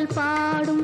பாடல் பாடும்